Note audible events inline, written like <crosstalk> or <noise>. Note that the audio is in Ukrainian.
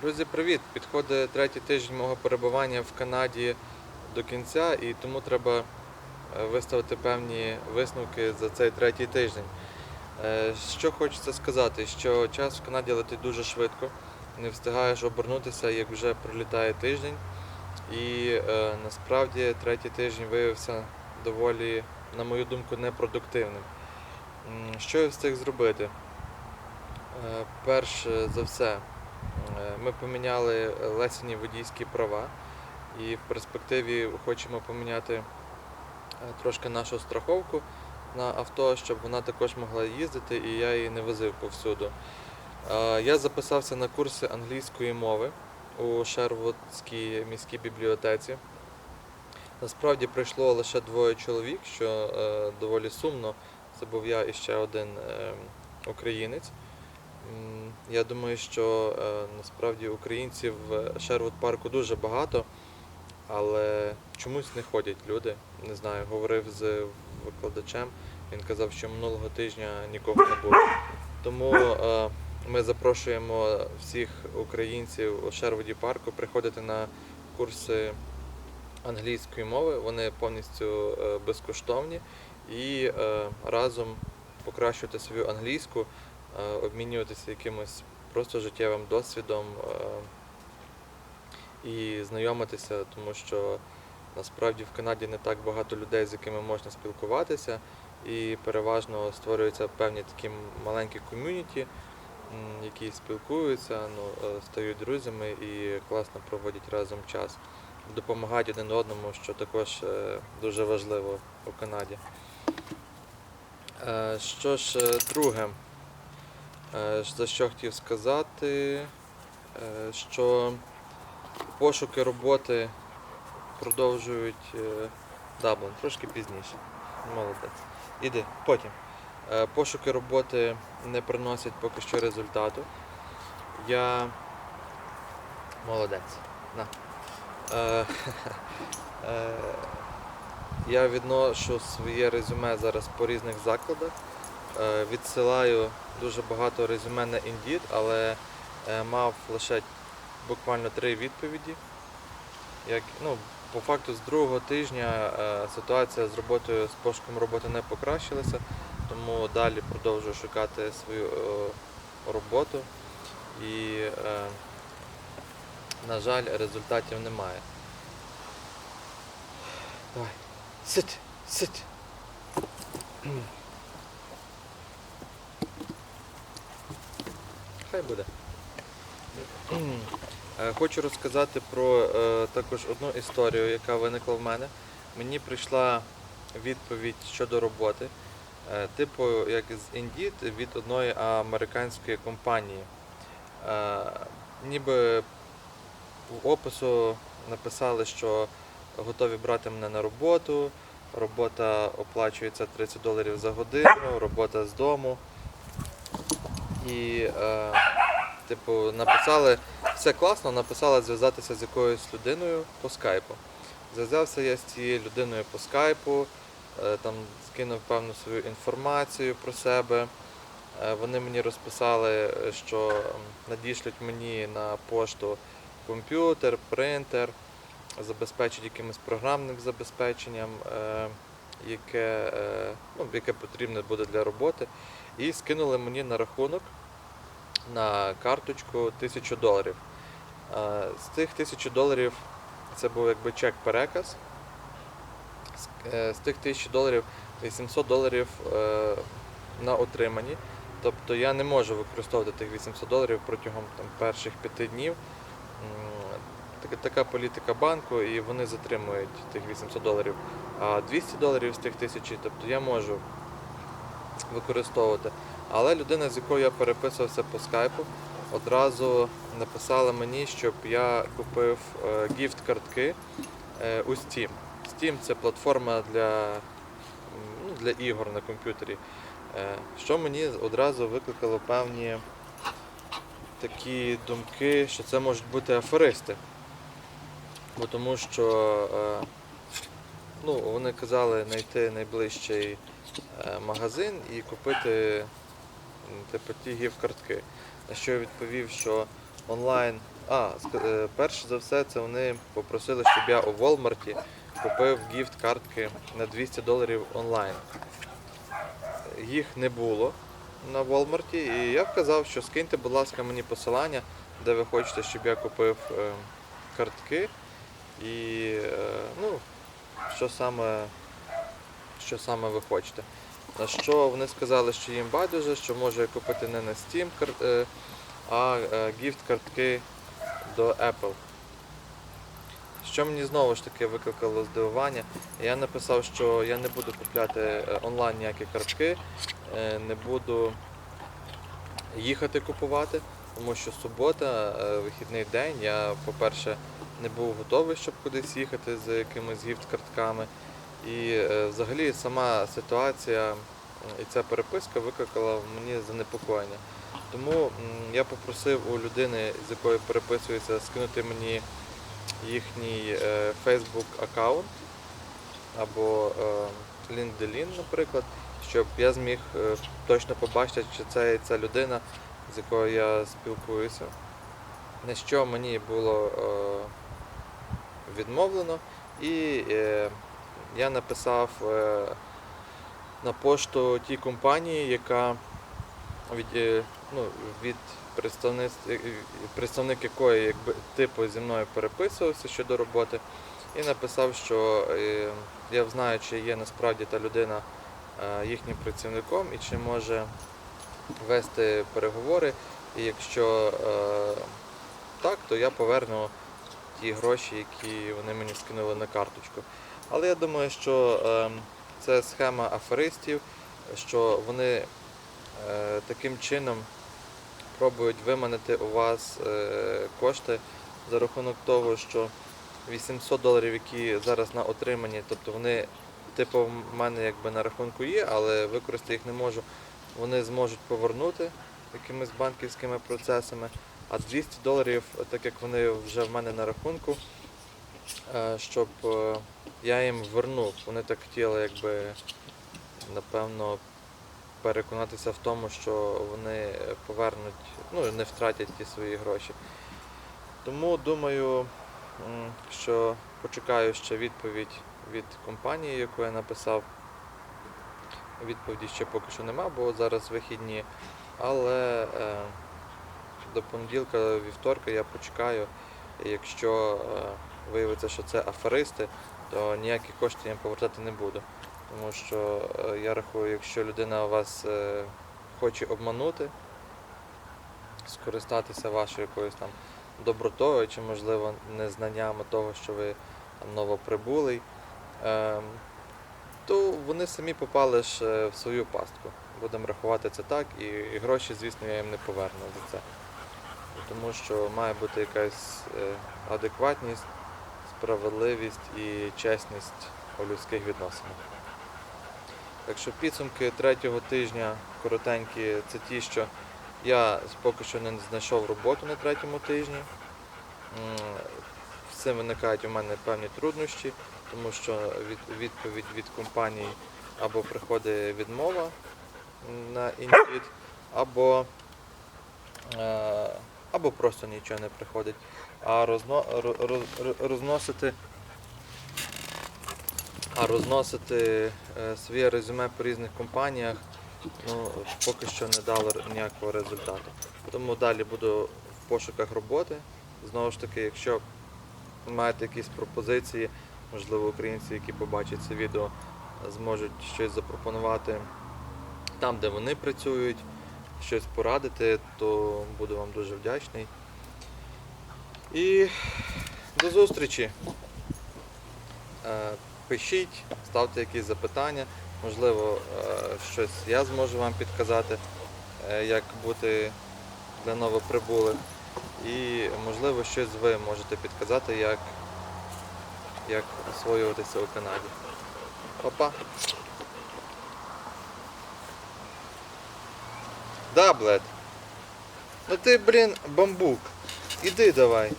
Друзі, привіт! Підходить третій тиждень мого перебування в Канаді до кінця, і тому треба е, виставити певні висновки за цей третій тиждень. Е, Що хочеться сказати, що час в Канаді летить дуже швидко, не встигаєш обернутися, як вже пролітає тиждень. І е, насправді третій тиждень виявився доволі, на мою думку, непродуктивним. Що я встиг зробити? Перш за все, ми поміняли лесені водійські права і в перспективі хочемо поміняти е, трошки нашу страховку на авто, щоб вона також могла їздити і я її не возив повсюду. Е, Я записався на курси англійської мови у Шервудській міській бібліотеці. Насправді прийшло лише двоє чоловік, що е, доволі сумно. Це був я і ще один е, українець. Я думаю, що е, насправді українців в Шервуд парку дуже багато, але чомусь не ходять люди. Не знаю, говорив з викладачем. Він казав, що минулого тижня нікого не було. Тому е, ми запрошуємо всіх українців у Шервуді парку приходити на курси англійської мови. Вони повністю е, безкоштовні і разом покращувати свою англійську, обмінюватися якимось просто життєвим досвідом е, і знайомитися, тому що насправді в Канаді не так багато людей, з якими можна спілкуватися, і переважно створюються певні такі маленькі ком'юніті, які спілкуються, ну, е, стають друзями і класно проводять разом час. Допомагають один одному, що також е, дуже важливо у Канаді. Е, Що ж, е, друге, е, за що хотів сказати, е, що пошуки роботи продовжують е, Даблин, трошки пізніше. Молодець. Іди, потім. Е, Пошуки роботи не приносять поки що результату. Я молодець. На. Е, <laughs> е, я відношу своє резюме зараз по різних закладах. Е, Відсилаю дуже багато резюме на Indeed, але е, мав лише буквально три відповіді. Як, ну, по факту з другого тижня е, ситуація з роботою, з пошуком роботи не покращилася, тому далі продовжую шукати свою роботу і, на жаль, результатів немає. Давай. Сидь, сидь. Хай буде. Е, Хочу розказати про е, також одну історію, яка виникла в мене. Мені прийшла відповідь щодо роботи, е, типу як з Indeed від одної американської компанії. Ніби в опису написали, що готові брати мене на роботу, робота оплачується 30 доларів за годину, робота з дому. І, е, типу, написали, все класно, написали зв'язатися з якоюсь людиною по скайпу. Зв'язався я з цією людиною по скайпу, е, там скинув певну свою інформацію про себе. Е, Вони мені розписали, що надішлють мені на пошту комп'ютер, принтер, забезпечать якимось програмним забезпеченням, е, яке, е, ну, яке потрібне буде для роботи. І скинули мені на рахунок на карточку 1000 доларів. Е, З тих 1000 доларів це був якби чек-переказ. З- е, тих 1000 доларів 800 доларів е, на отримані. Тобто я не можу використовувати тих 800 доларів протягом там, перших п'яти днів. Така, політика банку, і вони затримують тих 800 доларів. А 200 доларів з тих 1000, тобто я можу використовувати. Але людина, з якою я переписувався по скайпу, одразу написала мені, щоб я купив е, гіфт-картки е, у Steam. Steam це платформа для, ну, для ігор на комп'ютері. Е, Що мені одразу викликало певні такі думки, що це можуть бути аферисти. Бо тому що ну, вони казали знайти найближчий магазин і купити типу, ті гіфт-картки. На що я відповів, що онлайн А, е, за все, це вони попросили, щоб я у Walmart купив гіфт-картки на 200 доларів онлайн. Їх не було на Walmart, і я вказав, що скиньте, будь ласка, мені посилання, де ви хочете, щоб я купив е, картки. І е, ну, що саме, що саме ви хочете. На що вони сказали, що їм байдуже, що може купити не на Steam, е, а е, гіфт-картки до Apple. Що мені знову ж таки викликало здивування, я написав, що я не буду купляти е, онлайн ніякі картки, не буду їхати купувати, тому що субота, вихідний день, я, по-перше, не був готовий, щоб кудись їхати з якимись гіфт-картками. І е, взагалі сама ситуація і ця переписка викликала в мені занепокоєння. Тому я попросив у людини, з якою переписується, скинути мені їхній е, Facebook аккаунт або е, LinkedIn, наприклад, щоб я зміг точно побачити, чи це ця людина, з якою я спілкуюся. На що мені було відмовлено, і я написав е, на пошту тій компанії, яка від, е, ну, від представництв- е, представник якої якби, типу зі мною переписувався щодо роботи, і написав, що я знаю, чи є насправді та людина їхнім працівником і чи може вести переговори. І якщо так, то я поверну ті гроші, які вони мені скинули на карточку. Але я думаю, що е, це схема аферистів, що вони е, таким чином пробують виманити у вас е, кошти за рахунок того, що 800 доларів, які зараз на отриманні, тобто вони, типу, в мене якби на рахунку є, але використати їх не можу, вони зможуть повернути якимись банківськими процесами. А 200 доларів, так як вони вже в мене на рахунку, щоб е, я їм вернув. Вони так хотіли, якби, напевно, переконатися в тому, що вони повернуть, ну, не втратять ті свої гроші. Тому думаю, що почекаю ще відповідь від компанії, яку я написав. Відповіді ще поки що нема, бо зараз вихідні. Але е, до понеділка, вівторка я почекаю. Якщо е, виявиться, що це аферисти, то ніякі кошти їм повертати не буду. Тому що е, я рахую, якщо людина вас е, хоче обманути, скористатися вашою якоюсь там добротою чи, можливо, незнаннями того, що ви новоприбулий, ем, то вони самі попали ж е, в свою пастку. Будемо рахувати це так, і, гроші, звісно, я їм не поверну за це. Тому що має бути якась адекватність, справедливість і чесність у людських відносинах. Так що підсумки третього тижня коротенькі, це ті, що я поки що не знайшов роботу на третьому тижні. З цим виникають у мене певні труднощі, тому що від, відповідь від компанії або приходить відмова на інвіт, або, е, або просто нічого не приходить. А розно, ро- ро- ро- розносити а розносити е, своє резюме по різних компаніях ну, поки що не дало ніякого результату. Тому далі буду в пошуках роботи. Знову ж таки, якщо маєте якісь пропозиції, можливо, українці, які побачать це відео, зможуть щось запропонувати там, де вони працюють, щось порадити, то буду вам дуже вдячний. І до зустрічі! Е, Пишіть, ставте якісь запитання, можливо, е, щось я зможу вам підказати, е, як бути для новоприбулих. І можливо щось ви можете підказати, як, як освоюватися у Канаді. Па-па! Да, блед. Ну ти, блін, бамбук. Іди давай.